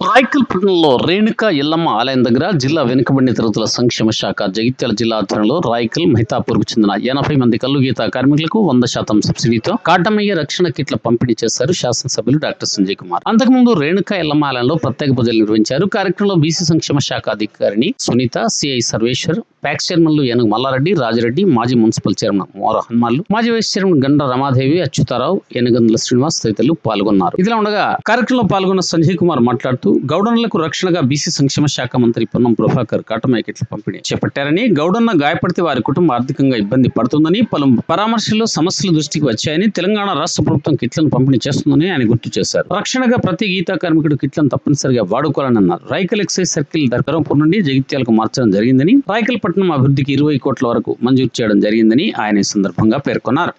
రాయకల్ పట్టణంలో రేణుక ఎల్లమ్మ ఆలయం దగ్గర జిల్లా వెనుకబడిన తరగతుల సంక్షేమ శాఖ జగిత్యాల జిల్లా ఆధ్వర్యంలో రాయకల్ మహితాపూర్కు చెందిన ఎనభై మంది కల్లు గీత కార్మికులకు వంద శాతం సబ్సిడీతో కాటమయ్య రక్షణ కిట్ల పంపిణీ చేశారు శాసనసభ్యులు డాక్టర్ సంజయ్ కుమార్. అంతకుముందు రేణుక ఎల్లమ్మ ఆలయంలో ప్రత్యేక పూజలు నిర్వహించారు. కార్యక్రమంలో బీసీ సంక్షేమ శాఖ అధికారిని సునీత సిఐ సర్వేశ్వర్ ప్యాక్ చైర్మన్లు ఏనుగు మల్లారెడ్డి రాజిరెడ్డి మాజీ మున్సిపల్ చైర్మన్ మోర హనుమాన్లు మాజీ వైస్ చైర్మన్ గండ రమాదేవి అచ్యుతారావు ఏనుగందుల శ్రీనివాస్ తదితరులు పాల్గొన్నారు. ఇదిలా ఉండగా కార్యక్రమంలో పాల్గొన్న సంజయ్ కుమార్ మాట్లాడుతూ గౌడన్లకు రక్షణగా బీసీ సంక్షేమ శాఖ మంత్రి పొన్నం ప్రభాకర్ కాటమయ్య కిట్ల పంపిణీ చేపట్టారని గౌడన్న గాయపడితే వారి కుటుంబం ఆర్థికంగా ఇబ్బంది పడుతుందని పలు పరామర్శలు సమస్యలు దృష్టికి వచ్చాయని తెలంగాణ రాష్ట్ర ప్రభుత్వం కిట్లను పంపిణీ చేస్తుందని ఆయన గుర్తు చేశారు. రక్షణగా ప్రతి గీతా కార్మికుడు కిట్లను తప్పనిసరిగా వాడుకోవాలని అన్నారు. రాయకల్ ఎక్సైజ్ సర్కిల్ ధర్మపురం నుండి జగిత్యాలకు మార్చడం జరిగిందని రాయకల్ పట్టణం అభివృద్ధికి ఇరవై కోట్ల వరకు మంజూరు చేయడం జరిగిందని ఆయన ఈ సందర్భంగా పేర్కొన్నారు.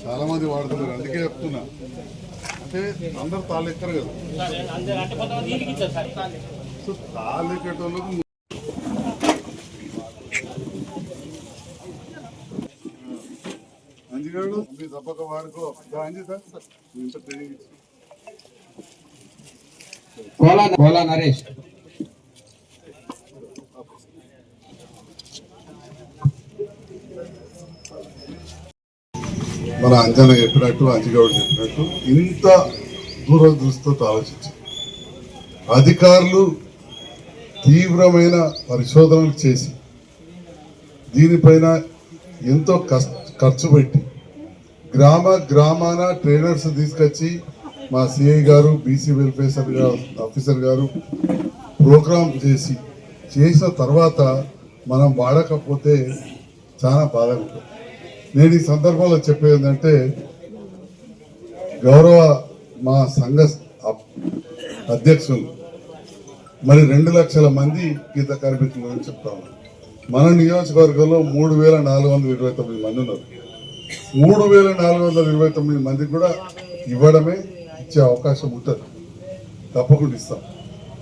చాలా మంది వాడుతున్నారు అందుకే చెప్తున్నా. అంటే అందరు తాళ్ళు ఎక్కరు కదా. సో తాళ్ళు ఎక్కేటోళ్ళకు అంజిగాడు మీ తప్పక వాడుకో. దా అంజి దా. ఇంత ట్రైనింగ్ ఇచ్చి. కోలా కోలా నరేష్. మన అంజన చెప్పినట్టు అంజిగౌడ్ చెప్పినట్టు ఇంత దూరదృష్టితో ఆలోచించి. అధికారులు తీవ్రమైన పరిశోధనలు చేసి దీనిపైన ఎంతో ఖర్చు పెట్టి గ్రామ గ్రామాన ట్రైనర్స్ తీసుకొచ్చి మా సిఐ గారు బీసీ వెల్ఫేర్ గారు ఆఫీసర్ గారు ప్రోగ్రామ్ చేసి చేసిన తర్వాత మనం వాడకపోతే చాలా బాధగా ఉంటుంది. నేను ఈ సందర్భంలో చెప్పేది ఏంటంటే గౌరవ మా సంఘ అధ్యక్షులు మరి రెండు లక్షల మంది గీత కార్మికులు అని చెప్తాను మన నియోజకవర్గంలో మూడు వేల నాలుగు వందల ఇరవై తొమ్మిది మంది ఉన్నారు. మూడు వేల నాలుగు వందల ఇరవై తొమ్మిది మందికి కూడా ఇవ్వడమే ఇచ్చే అవకాశం ఉంటుంది. తప్పకుండా ఇస్తాం.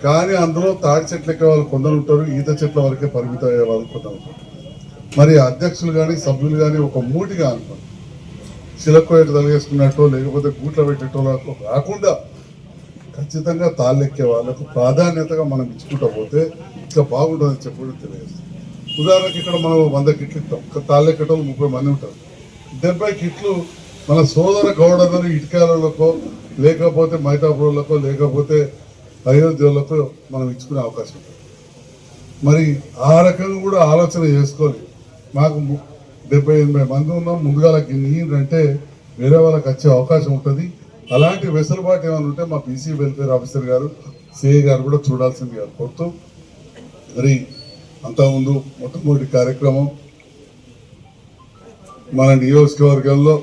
కానీ అందులో తాడి చెట్లు ఎక్కే వాళ్ళు కొందరు ఉంటారు ఈత చెట్ల వరకే పరిమితం అయ్యే వాళ్ళు కొందరు ఉంటారు. మరి అధ్యక్షులు కానీ సభ్యులు కానీ ఒక మూటిగా అనుకోండి. చిలక్కోయట తలిగేసుకున్నట్టు లేకపోతే గూట్లో పెట్టేటో కాకుండా ఖచ్చితంగా తాళ్ళెక్కే వాళ్ళకు ప్రాధాన్యతగా మనం ఇచ్చుకుంటా పోతే ఇంకా బాగుంటుందని చెప్పడం తెలియజేస్తాం ఉదాహరణకి ఇక్కడ మనం వంద కిట్లు ఇస్తాం తాళ్ళెక్కటం ముప్పై మంది ఉంటారు. డెబ్బై కిట్లు మన సోదర గౌడలను ఇటుకాలకో లేకపోతే మైతాపురులకో లేకపోతే అయోధ్యలకు మనం ఇచ్చుకునే అవకాశం ఉంటుంది. మరి ఆ రకంగా కూడా ఆలోచన చేసుకొని మాకు ము- డెబ్బై ఎనభై మంది ఉన్నాం. ముందుగా అంటే వేరే వాళ్ళకి వచ్చే అవకాశం ఉంటుంది. అలాంటి వెసులుబాటు ఏమైనా ఉంటే మా పీసీ వెల్ఫేర్ ఆఫీసర్ గారు సిఐ గారు కూడా చూడాల్సింది గారు కోరుతూ మరి అంతకుముందు మొట్టమొదటి కార్యక్రమం మన నియోజకవర్గంలో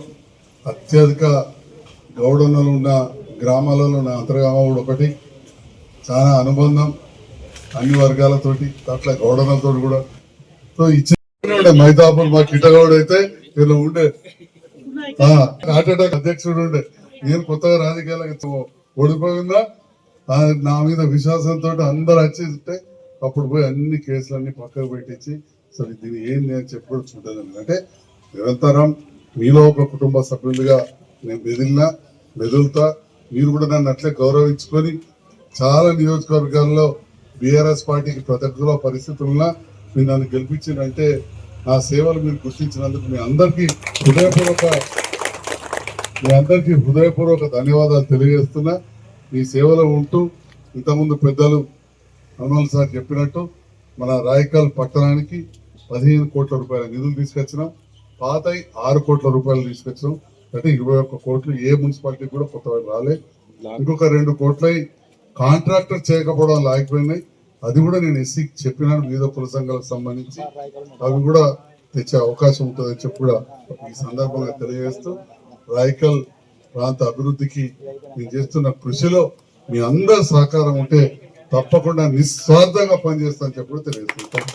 అత్యధిక గౌడన్నలు ఉన్న గ్రామాలలో నా కూడా ఒకటి. చాలా అనుబంధం అన్ని వర్గాలతోటి అట్లా గౌడనలతో కూడా. సో ఇచ్చి ఉండే మైదాపూర్ మా కిటగౌడ్ అయితే వీళ్ళు ఉండే. ఆ, హార్ట్ అటాక్ అధ్యక్షుడు ఉండే. నేను కొత్తగా రాజకీయాలకు ఓడిపోయిందా? నా మీద విశ్వాసంతో అందరు వచ్చి అప్పుడు పోయి అన్ని కేసులన్నీ పక్కకు పెట్టించి అసలు దీన్ని ఏం నేను చెప్పి చూడదు అంటే నిరంతరం మీలో ఒక కుటుంబ సభ్యులుగా నేను మెదిలినా మెదులుతా మీరు కూడా నన్ను అట్లే గౌరవించుకొని చాలా నియోజకవర్గాల్లో బీఆర్ఎస్ పార్టీకి ప్రతికూల పరిస్థితుల్లో మీరు నన్ను గెలిపించిందంటే నా సేవలు మీరు గుర్తించినందుకు మీ అందరికీ హృదయపూర్వక మీ అందరికీ హృదయపూర్వక ధన్యవాదాలు తెలియజేస్తున్నా. మీ సేవలో ఉంటూ ఇంతకుముందు పెద్దలు హనుమాన్ సార్ చెప్పినట్టు మన రాయకల్ పట్టణానికి పదిహేను కోట్ల రూపాయల నిధులు తీసుకొచ్చినాం. పాత ఆరు కోట్ల రూపాయలు తీసుకొచ్చినాం. అంటే ఇరవై ఒక్క కోట్లు ఏ మున్సిపాలిటీ కూడా కొత్త రాలే. ఇంకొక రెండు కోట్లై కాంట్రాక్టర్ చేయకపోవడం లాగిపోయినాయి. అది కూడా నేను ఎస్సీకి చెప్పినాను వివిధ కుల సంఘాలకు సంబంధించి. అవి కూడా తెచ్చే అవకాశం ఉంటుందని చెప్పి కూడా ఈ సందర్భంగా తెలియజేస్తూ రాయకల్ ప్రాంత అభివృద్ధికి నేను చేస్తున్న కృషిలో మీ అందరి సహకారం ఉంటే తప్పకుండా నిస్వార్థంగా పనిచేస్తానని చెప్పి కూడా తెలియజేస్తాను